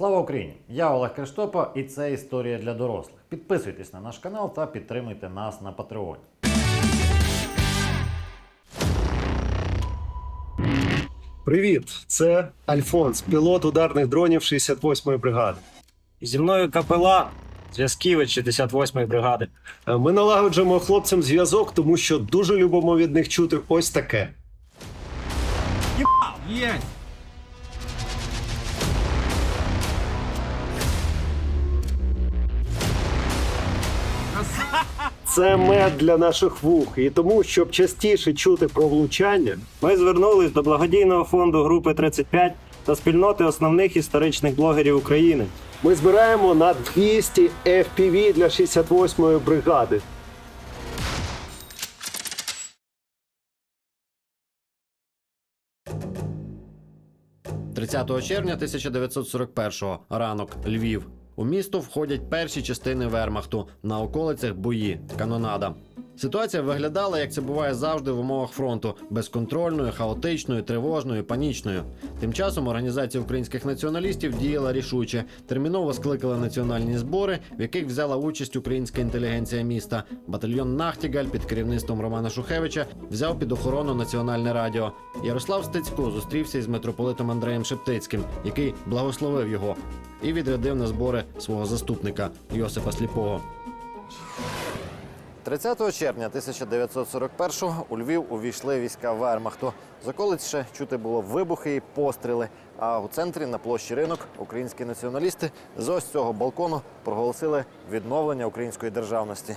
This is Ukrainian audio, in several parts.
Слава Україні! Я Олег Криштопа, і це історія для дорослих. Підписуйтесь на наш канал та підтримуйте нас на Патреоні. Привіт, це Альфонс, пілот ударних дронів 68-ї бригади. Зі мною капелан, зв'язківець 68-ї бригади. Е, Ми налагоджуємо хлопцям зв'язок, тому що дуже любимо від них чути ось таке. Є! Це мед для наших вух, і тому, щоб частіше чути про влучання, Ми звернулись до благодійного фонду групи 35 та спільноти основних історичних блогерів України. ми збираємо на 200 FPV для 68-ї бригади. – 30 червня 1941-го. Ранок. Львів. У місто входять перші частини Вермахту. На околицях бої. Канонада. Ситуація виглядала, як це буває завжди в умовах фронту: безконтрольною, хаотичною, тривожною, панічною. Тим часом організація українських націоналістів діяла рішуче. Терміново скликали національні збори, в яких взяла участь українська інтелігенція міста. Батальйон Нахтігаль під керівництвом Романа Шухевича взяв під охорону національне радіо. Ярослав Стецько зустрівся із митрополитом Андреєм Шептицьким, який благословив його і відрядив на збори свого заступника Йосипа Сліпого. 30 червня 1941-го у Львів увійшли війська Вермахту. З околиць ще чути було вибухи і постріли. А у центрі на площі ринок українські націоналісти з ось цього балкону проголосили відновлення української державності.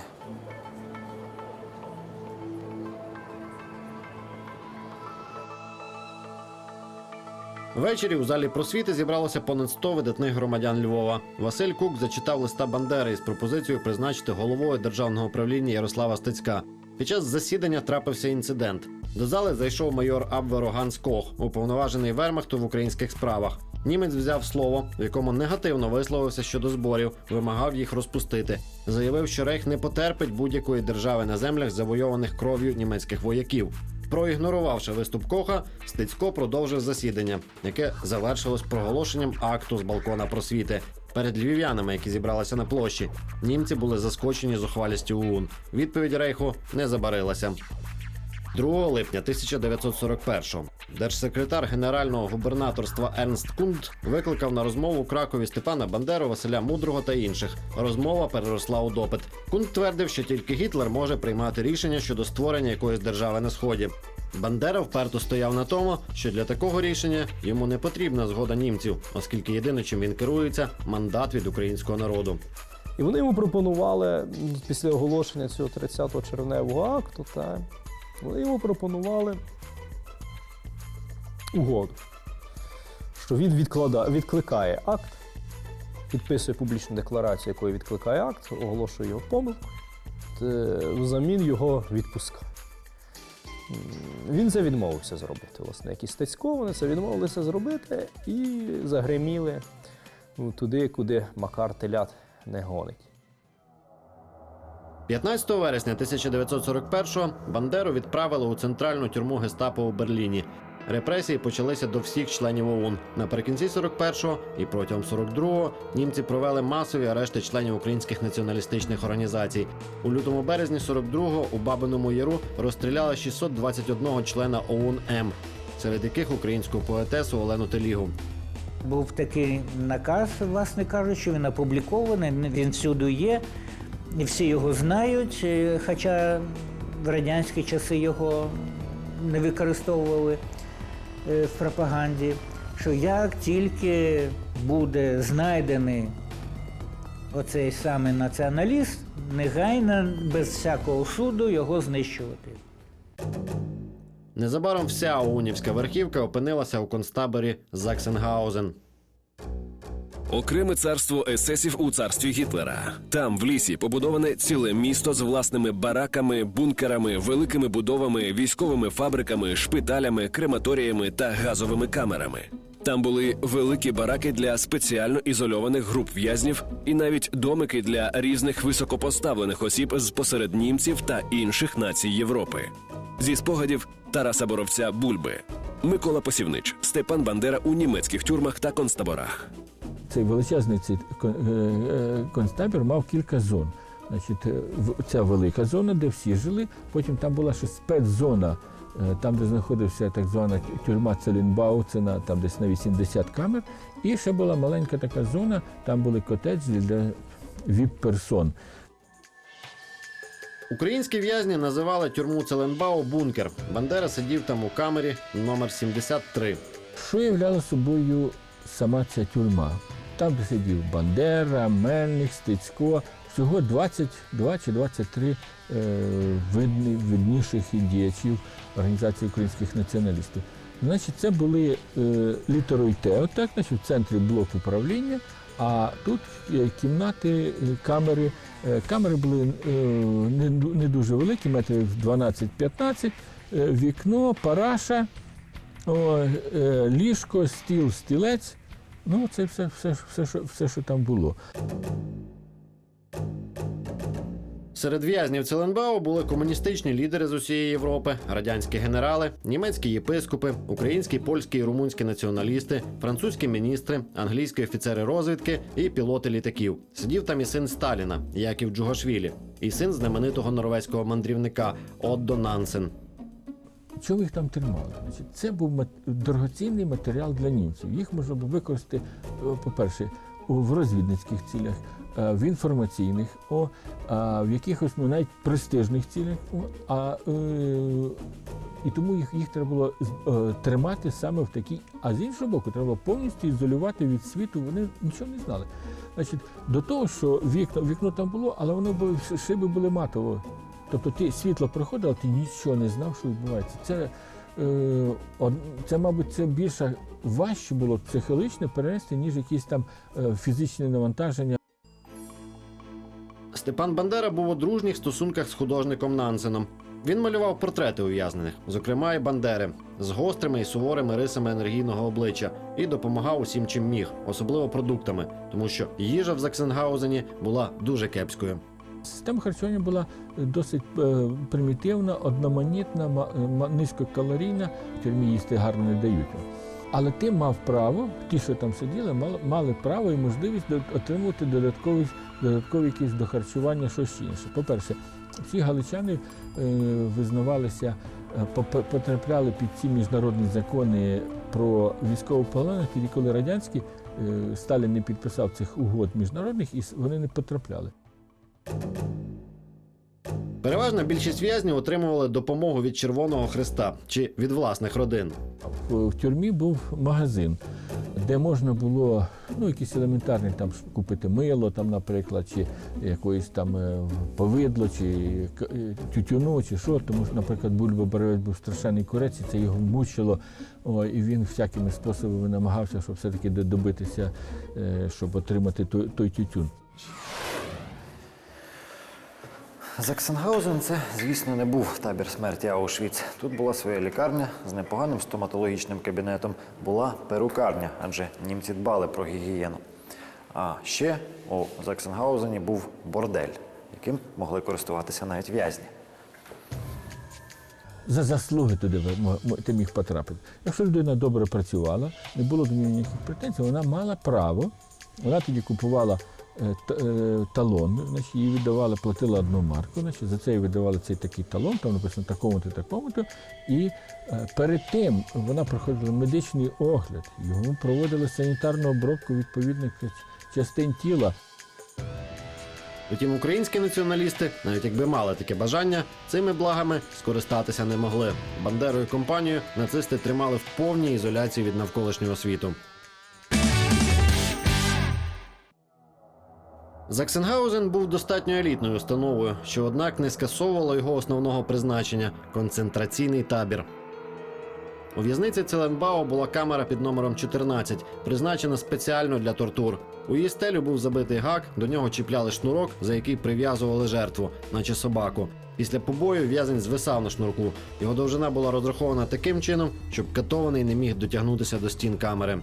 Ввечері у залі просвіти зібралося понад 100 видатних громадян Львова. Василь Кук зачитав листа Бандери із пропозицією призначити головою державного управління Ярослава Стецька. Під час засідання трапився інцидент. До зали зайшов майор Абверо Ганс Кох, уповноважений Вермахту в українських справах. Німець взяв слово, в якому негативно висловився щодо зборів, вимагав їх розпустити. Заявив, що Рейх не потерпить будь-якої держави на землях, завойованих кров'ю німецьких вояків. Проігнорувавши виступ Коха, Стецько продовжив засідання, яке завершилось проголошенням акту з балкона просвіти. Перед львів'янами, які зібралися на площі, німці були заскочені зухвалістю ОУН. Відповідь Рейху не забарилася. 2 липня 1941-го держсекретар генерального губернаторства Ернст Кунд викликав на розмову у Кракові Степана Бандеру, Василя Мудрого та інших. Розмова переросла у допит. Кунд твердив, що тільки Гітлер може приймати рішення щодо створення якоїсь держави на сході. Бандера вперто стояв на тому, що для такого рішення йому не потрібна згода німців, оскільки єдине, чим він керується, мандат від українського народу. І вони йому пропонували після оголошення цього 30-го червневого акту, та, вони йому пропонували угоду, що він відкликає акт, підписує публічну декларацію, якою відкликає акт, оголошує його помилку, те взамін його відпускає. Він це відмовився зробити, власне, як і Стецько, вони це відмовилися зробити і загриміли туди, куди Макар телят не гонить. 15 вересня 1941-го Бандеру відправили у центральну тюрму гестапо у Берліні. Репресії почалися до всіх членів ОУН. Наприкінці 41-го і протягом 42-го німці провели масові арешти членів українських націоналістичних організацій. У лютому березні 42-го у Бабиному Яру розстріляли 621 члена ОУН М, серед яких українську поетесу Олену Телігу. Був такий наказ, власне кажучи, він опублікований, він всюди є, і всі його знають, хоча в радянські часи його не використовували в пропаганді. Що як тільки буде знайдений оцей самий націоналіст, негайно, без всякого суду його знищувати. Незабаром вся ОУНівська верхівка опинилася у концтаборі Заксенгаузен. Окреме царство есесів у царстві Гітлера. Там, в лісі, побудоване ціле місто з власними бараками, бункерами, великими будовами, військовими фабриками, шпиталями, крематоріями та газовими камерами. Там були великі бараки для спеціально ізольованих груп в'язнів і навіть домики для різних високопоставлених осіб з посеред німців та інших націй Європи. Зі спогадів Тараса Боровця Бульби, Микола Посівнич, Степан Бандера у німецьких тюрмах та концтаборах. Цей величезний цей кон- е, е, концтабір мав кілька зон. Значить, е, ця велика зона, де всі жили. Потім там була ще спецзона, е, там, де знаходився так звана тюрма Целінбау, це на там десь на 80 камер. І ще була маленька така зона, там були котеджі для віп-персон. Українські в'язні називали тюрму Целенбау бункер. Бандера сидів там у камері номер 73. Що являла собою сама ця тюрма? Там, сидів Бандера, Мельник, Стецько, всього 22 чи 23 е, видні, видніших діячів Організації українських націоналістів. Значить, це були е, літерою Т, отак, значить, в центрі блок управління, а тут е, кімнати, камери. Камери були не, дуже великі, метрів 12-15, е, вікно, параша. Ліжко, стіл, стілець. Ну, це все, все, все, що, все, що там було. Серед в'язнів Целенбау були комуністичні лідери з усієї Європи, радянські генерали, німецькі єпископи, українські, польські і румунські націоналісти, французькі міністри, англійські офіцери розвідки і пілоти літаків. Сидів там і син Сталіна, Яків Джугашвілі, і син знаменитого норвезького мандрівника Отдо Нансен. Чому їх там тримали? Значить, це був дорогоцінний матеріал для німців. Їх можна було використати, е, по-перше, в розвідницьких цілях, е, в інформаційних, в якихось ну, навіть престижних цілях. А, е, і тому їх, їх треба було тримати саме в такій. А з іншого боку, треба було повністю ізолювати від світу. Вони нічого не знали. Значить, до того, що вікно, вікно там було, але воно було, шиби були матово. Тобто ти світло проходило, ти нічого не знав, що відбувається. Це, е, це мабуть, це більше важче було психологічно перенести, ніж якісь там е, фізичні навантаження. Степан Бандера був у дружніх стосунках з художником Нансеном. Він малював портрети ув'язнених, зокрема і Бандери, з гострими і суворими рисами енергійного обличчя, і допомагав усім, чим міг, особливо продуктами, тому що їжа в Заксенгаузені була дуже кепською. Система харчування була досить е, примітивна, одноманітна, ма- е, низькокалорійна. Тюрмі їсти гарно не дають. Але ти мав право, ті, що там сиділи, мали, право і можливість отримувати додаткові, додаткові якісь до харчування щось інше. По-перше, всі галичани е, визнавалися, е, потрапляли під ці міжнародні закони про військовополонених, тоді коли радянські е, Сталін не підписав цих угод міжнародних, і вони не потрапляли. Переважна більшість в'язнів отримували допомогу від Червоного Христа чи від власних родин. В тюрмі був магазин, де можна було ну, якісь елементарні там купити мило, там, наприклад, чи якоїсь там е, повидло, чи е, тютюну, чи що. Тому що, наприклад, Бульба Боровець був страшенний курець, і це його мучило. О, і він всякими способами намагався, щоб все-таки до- добитися, е, щоб отримати той, той тютюн. Заксенгаузен це, звісно, не був табір смерті Аушвіц. Тут була своя лікарня з непоганим стоматологічним кабінетом, була перукарня, адже німці дбали про гігієну. А ще у Заксенгаузені був бордель, яким могли користуватися навіть в'язні. За заслуги туди ти міг потрапити. Якщо людина добре працювала, не було до неї ніяких претензій, вона мала право. Вона тоді купувала талон, значить, їй віддавали, платила одну марку, значить, за це їй видавали цей такий талон, там написано такому-то, такому-то. І е, перед тим вона проходила медичний огляд, йому проводили санітарну обробку відповідних частин тіла. Утім, українські націоналісти, навіть якби мали таке бажання, цими благами скористатися не могли. Бандеру і компанію нацисти тримали в повній ізоляції від навколишнього світу. Заксенгаузен був достатньо елітною установою, що однак не скасовувало його основного призначення концентраційний табір. У в'язниці Целенбао була камера під номером 14, призначена спеціально для тортур. У її стелю був забитий гак, до нього чіпляли шнурок, за який прив'язували жертву, наче собаку. Після побою в'язень звисав на шнурку. Його довжина була розрахована таким чином, щоб катований не міг дотягнутися до стін камери.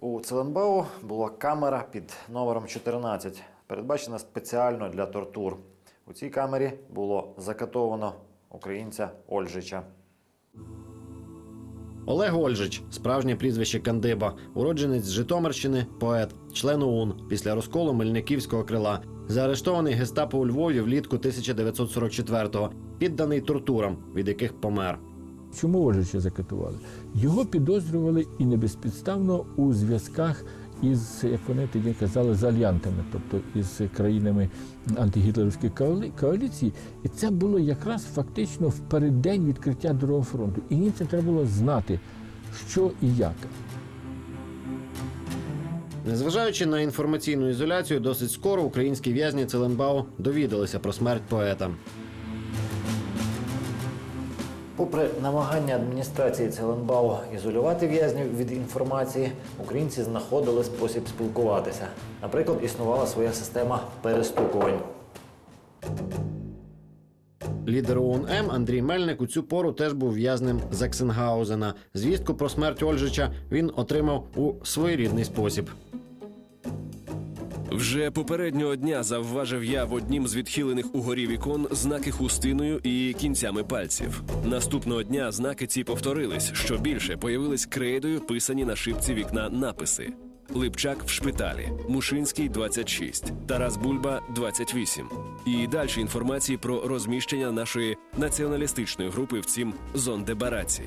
У Целенбау була камера під номером 14, передбачена спеціально для тортур. У цій камері було закатовано українця Ольжича. Олег Ольжич, справжнє прізвище Кандиба, уродженець з Житомирщини, поет, член ОУН після розколу Мельниківського крила, заарештований гестапо у Львові влітку 1944-го, підданий тортурам, від яких помер. Чому Ожича закатували? Його підозрювали і не безпідставно у зв'язках із, як вони тоді казали, з альянтами, тобто із країнами антигітлерівської коаліції. І це було якраз фактично в переддень відкриття Другого фронту. І німцям треба було знати, що і як. Незважаючи на інформаційну ізоляцію, досить скоро українські в'язні Целенбау довідалися про смерть поета. Попри намагання адміністрації Целенбау ізолювати в'язнів від інформації, українці знаходили спосіб спілкуватися. Наприклад, існувала своя система перестукувань. Лідер ОУН М Андрій Мельник у цю пору теж був в'язнем Заксенгаузена. Звістку про смерть Ольжича він отримав у своєрідний спосіб. Вже попереднього дня завважив я в однім з відхилених угорі вікон знаки хустиною і кінцями пальців. Наступного дня знаки ці повторились. Що більше появились крейдою писані на шибці вікна написи: Липчак в шпиталі, Мушинський 26, Тарас Бульба 28. І далі інформації про розміщення нашої націоналістичної групи в цім зондебараці.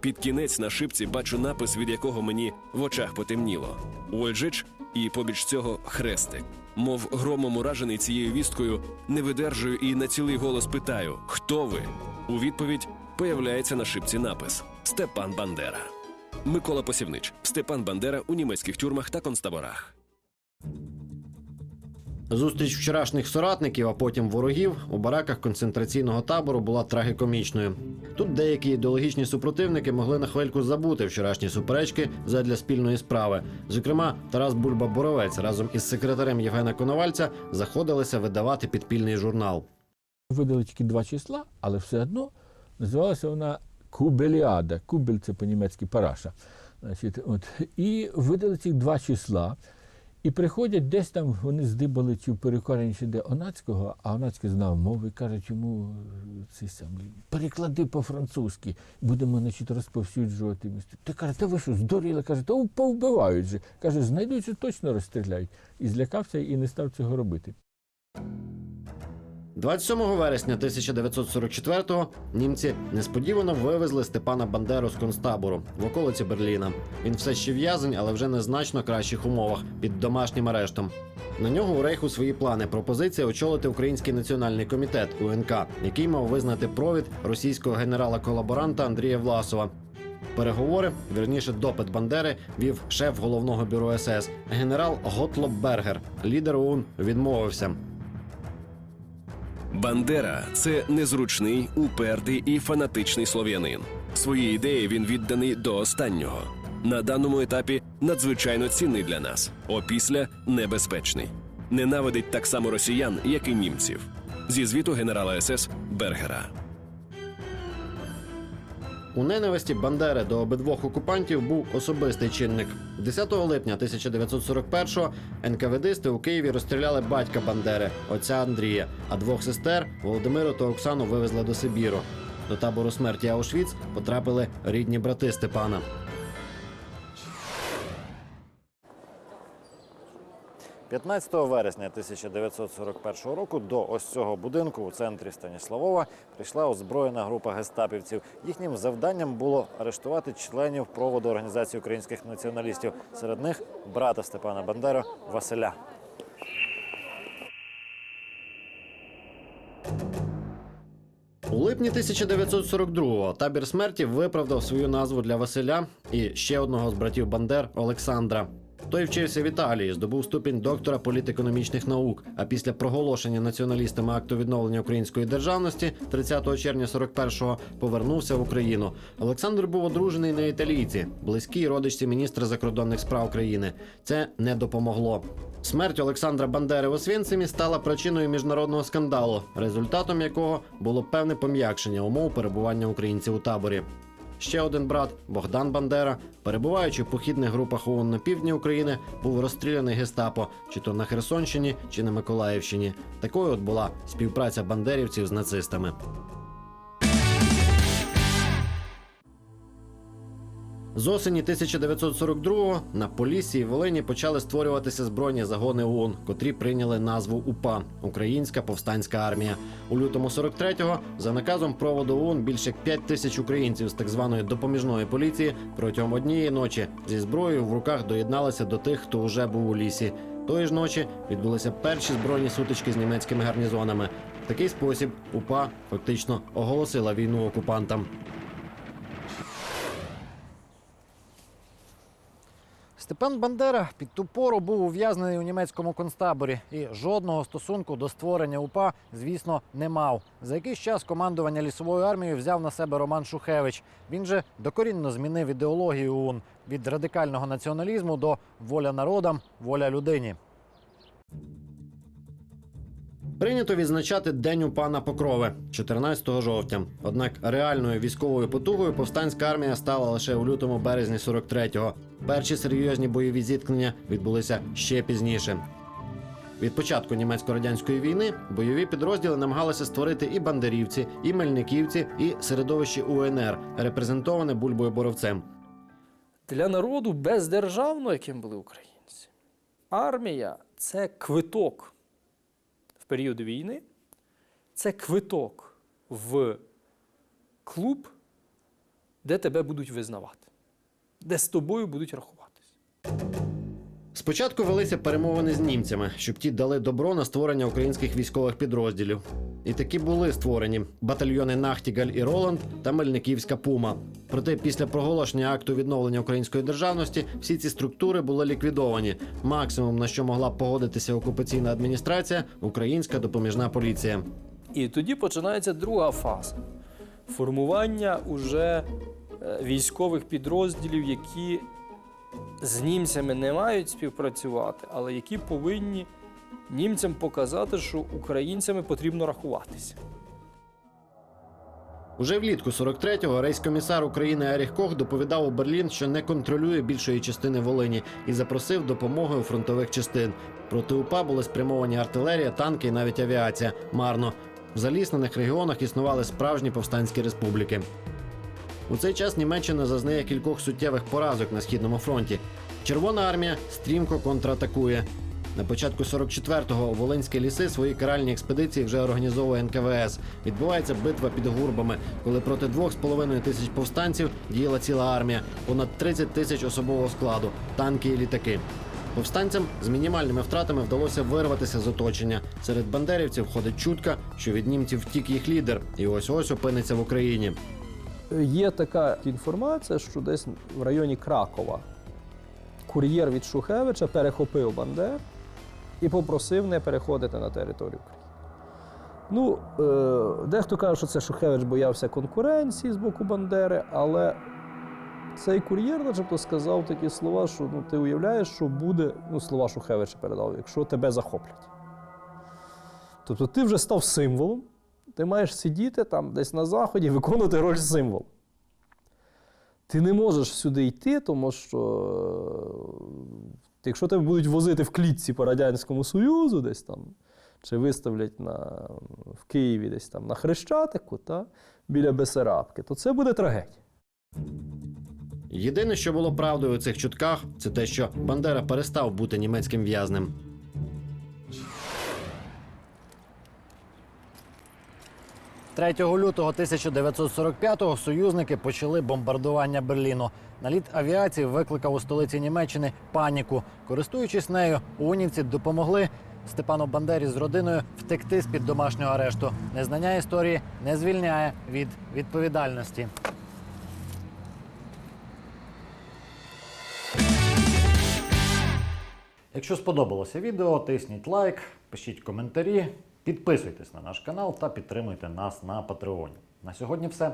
Під кінець на шипці бачу напис, від якого мені в очах потемніло. Ольжич і побіч цього хрестик. Мов громом уражений цією вісткою, не видержую і на цілий голос питаю: Хто ви? У відповідь появляється на шипці напис Степан Бандера. Микола Посівнич, Степан Бандера у німецьких тюрмах та концтаборах. Зустріч вчорашніх соратників, а потім ворогів у бараках концентраційного табору була трагікомічною. Тут деякі ідеологічні супротивники могли на хвильку забути вчорашні суперечки задля спільної справи. Зокрема, Тарас Бульба Боровець разом із секретарем Євгена Коновальця заходилися видавати підпільний журнал. Видали тільки два числа, але все одно називалася вона Кубеліада. Кубель це по-німецьки параша. Значить, от, і видали ці два числа. І приходять десь там, вони здибали цю перекорень чи де Онацького, а Онацький знав мови, каже, чому цей самий, переклади по-французьки, будемо значить, розповсюджувати місто. Ти каже, та ви що, здуріли? Каже, та повбивають же. Каже, знайдуть, точно розстріляють. І злякався і не став цього робити. 27 вересня 1944-го німці несподівано вивезли Степана Бандеру з концтабору в околиці Берліна. Він все ще в'язень, але вже не значно кращих умовах під домашнім арештом. На нього у рейху свої плани. Пропозиція очолити Український національний комітет УНК, який мав визнати провід російського генерала-колаборанта Андрія Власова. Переговори, вірніше, допит Бандери вів шеф головного бюро СС генерал Готлоб Бергер. Лідер ОУН відмовився. Бандера це незручний, упертий і фанатичний слов'янин. Свої ідеї він відданий до останнього. На даному етапі надзвичайно цінний для нас, опісля небезпечний. Ненавидить так само росіян, як і німців. Зі звіту генерала СС Бергера. У ненависті Бандери до обидвох окупантів був особистий чинник. 10 липня 1941-го НКВДсти у Києві розстріляли батька Бандери, отця Андрія, а двох сестер Володимиру та Оксану вивезли до Сибіру. До табору смерті Аушвіц потрапили рідні брати Степана. – 15 вересня 1941 року до ось цього будинку у центрі Станіславова прийшла озброєна група гестапівців. Їхнім завданням було арештувати членів проводу організації українських націоналістів. Серед них брата Степана Бандера Василя. У липні 1942-го табір смерті виправдав свою назву для Василя і ще одного з братів Бандер Олександра. Той вчився в Італії, здобув ступінь доктора політекономічних наук. А після проголошення націоналістами акту відновлення української державності 30 червня 41-го повернувся в Україну. Олександр був одружений на італійці, близькій родичці міністра закордонних справ країни. Це не допомогло. Смерть Олександра Бандери в Освінцимі стала причиною міжнародного скандалу, результатом якого було певне пом'якшення умов перебування українців у таборі. Ще один брат Богдан Бандера, перебуваючи в похідних групах ООН на півдні України, був розстріляний гестапо, чи то на Херсонщині, чи на Миколаївщині. Такою от була співпраця бандерівців з нацистами. З осені 1942-го на Поліссі і Волині почали створюватися збройні загони ОУН, котрі прийняли назву УПА Українська повстанська армія. У лютому 43-го за наказом проводу ОУН більше як 5 тисяч українців з так званої допоміжної поліції протягом однієї ночі зі зброєю в руках доєдналися до тих, хто вже був у лісі. Тої ж ночі відбулися перші збройні сутички з німецькими гарнізонами. В такий спосіб УПА фактично оголосила війну окупантам. Степан Бандера під ту пору був ув'язнений у німецькому концтаборі і жодного стосунку до створення УПА, звісно, не мав. За якийсь час командування лісовою армією взяв на себе Роман Шухевич. Він же докорінно змінив ідеологію ОУН від радикального націоналізму до воля народам, воля людині. Прийнято відзначати День УПА на Покрови 14 жовтня. Однак реальною військовою потугою повстанська армія стала лише у лютому березні 43-го. Перші серйозні бойові зіткнення відбулися ще пізніше. Від початку німецько-радянської війни бойові підрозділи намагалися створити і бандерівці, і мельниківці, і середовище УНР, репрезентоване бульбою боровцем. для народу бездержавного, яким були українці. Армія це квиток період війни, це квиток в клуб, де тебе будуть визнавати, де з тобою будуть рахуватися. Спочатку велися перемовини з німцями, щоб ті дали добро на створення українських військових підрозділів. І такі були створені батальйони Нахтігаль і Роланд та Мельниківська Пума. Проте після проголошення акту відновлення української державності всі ці структури були ліквідовані. Максимум на що могла погодитися окупаційна адміністрація українська допоміжна поліція. І тоді починається друга фаза формування уже е, військових підрозділів, які з німцями не мають співпрацювати, але які повинні німцям показати, що українцями потрібно рахуватися. Уже влітку 43-го рейскомісар України Еріх Кох доповідав у Берлін, що не контролює більшої частини Волині і запросив допомоги у фронтових частин. Проти УПА були спрямовані артилерія, танки і навіть авіація. Марно в заліснених регіонах існували справжні повстанські республіки. У цей час Німеччина зазнає кількох суттєвих поразок на східному фронті. Червона армія стрімко контратакує. На початку 44-го Волинські ліси свої каральні експедиції вже організовує НКВС. Відбувається битва під гурбами, коли проти 2,5 тисяч повстанців діяла ціла армія, понад 30 тисяч особового складу, танки і літаки. Повстанцям з мінімальними втратами вдалося вирватися з оточення. Серед бандерівців ходить чутка, що від німців втік їх лідер, і ось ось опиниться в Україні. Є така інформація, що десь в районі Кракова кур'єр від Шухевича перехопив Бандер і попросив не переходити на територію України. Ну, е, дехто каже, що це Шухевич боявся конкуренції з боку Бандери, але цей кур'єр, начебто, сказав такі слова, що ну, ти уявляєш, що буде, ну, слова Шухевича передав, якщо тебе захоплять. Тобто ти вже став символом, ти маєш сидіти там десь на заході, виконувати роль символа. Ти не можеш сюди йти, тому що е, якщо тебе будуть возити в клітці по Радянському Союзу, десь там, чи виставлять на, в Києві десь там на Хрещатику, та, біля Бесарабки, то це буде трагедія. Єдине, що було правдою у цих чутках, це те, що Бандера перестав бути німецьким в'язнем. – 3 лютого 1945-го союзники почали бомбардування Берліну. Наліт авіації викликав у столиці Німеччини паніку. Користуючись нею, унівці допомогли Степану Бандері з родиною втекти з під домашнього арешту. Незнання історії не звільняє від відповідальності. Якщо сподобалося відео, тисніть лайк, пишіть коментарі, підписуйтесь на наш канал та підтримуйте нас на Патреоні. На сьогодні все.